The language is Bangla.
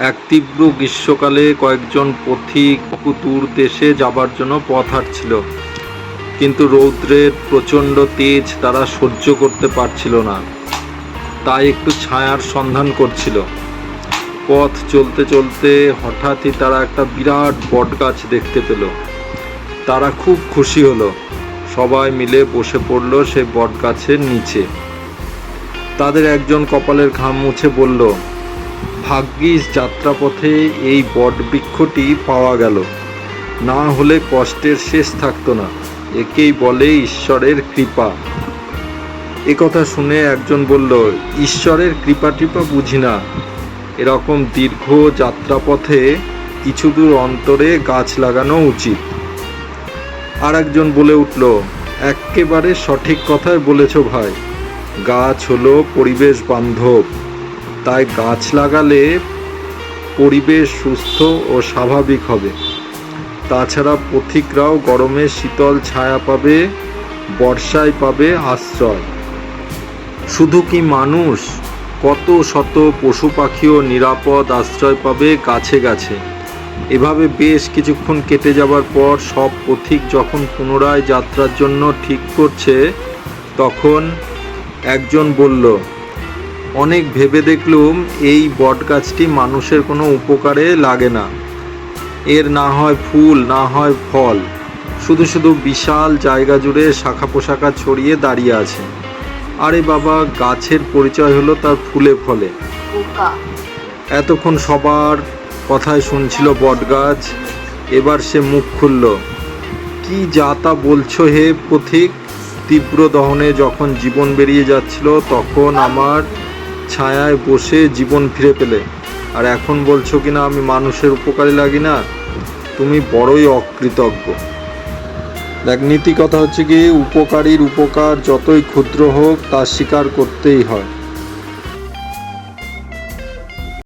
এক তীব্র গ্রীষ্মকালে কয়েকজন পথিক দূর দেশে যাবার জন্য পথ হাঁটছিল। কিন্তু রৌদ্রের প্রচণ্ড তেজ তারা সহ্য করতে পারছিল না। তাই একটু ছায়ার সন্ধান করছিল। পথ চলতে চলতে হঠাৎই তারা একটা বিরাট বটগাছ দেখতে পেল। তারা খুব খুশি হলো। সবাই মিলে বসে পড়ল সেই বটগাছের নিচে। তাদের একজন কপালের ঘাম মুছে বলল ভাগ্যিস যাত্রাপথে এই বটবৃক্ষটি পাওয়া গেল। না হলে কষ্টের শেষ থাকতো না। একেই বলে ঈশ্বরের কৃপা। এ কথা শুনে একজন বলল, ঈশ্বরের কৃপা টিপা বুঝি না। এরকম দীর্ঘ যাত্রাপথে কিছু দূর অন্তরে গাছ লাগানো উচিত। আর একজন বলে উঠল, এক্কেবারে সঠিক কথাই বলেছ ভাই। গাছ হলো পরিবেশ বান্ধব। তাই গাছ লাগালে পরিবেশ সুস্থ ও স্বাভাবিক হবে। তাছাড়া পথিকরাও গরমে শীতল ছায়া পাবে, বর্ষায় পাবে আশ্রয়। শুধু কি মানুষ? কত শত পশু পাখিও নিরাপদ আশ্রয় পাবে গাছে গাছে। এভাবে বেশ কিছুক্ষণ কেটে যাবার পর সব পথিক যখন পুনরায় যাত্রার জন্য ঠিক করছে, তখন একজন বলল অনেক ভেবে দেখলুম এই বটগাছটি মানুষের কোনো উপকারে লাগে না। এর না হয় ফুল না হয় ফল। শুধু শুধু বিশাল জায়গা জুড়ে শাখা পোশাখা ছড়িয়ে দাঁড়িয়ে আছে। আরে বাবা গাছের পরিচয় হলো তার ফুলে ফলে। এতক্ষণ সবার কথায় শুনছিল বটগাছ। এবার সে মুখ খুলল। কি যা তা বলছো হে পথিক? তীব্র দহনে যখন জীবন বেরিয়ে যাচ্ছিল তখন আমার ছায়ায় বসে জীবন ফিরে পেলে। আর এখন বলছো কিনা, আমি মানুষের উপকারে লাগি না? তুমি বড়ই অকৃতজ্ঞ। দেখ, নীতি কথা হচ্ছে কি, উপকারীর উপকার যতই ক্ষুদ্র হোক, তা স্বীকার করতেই হয়।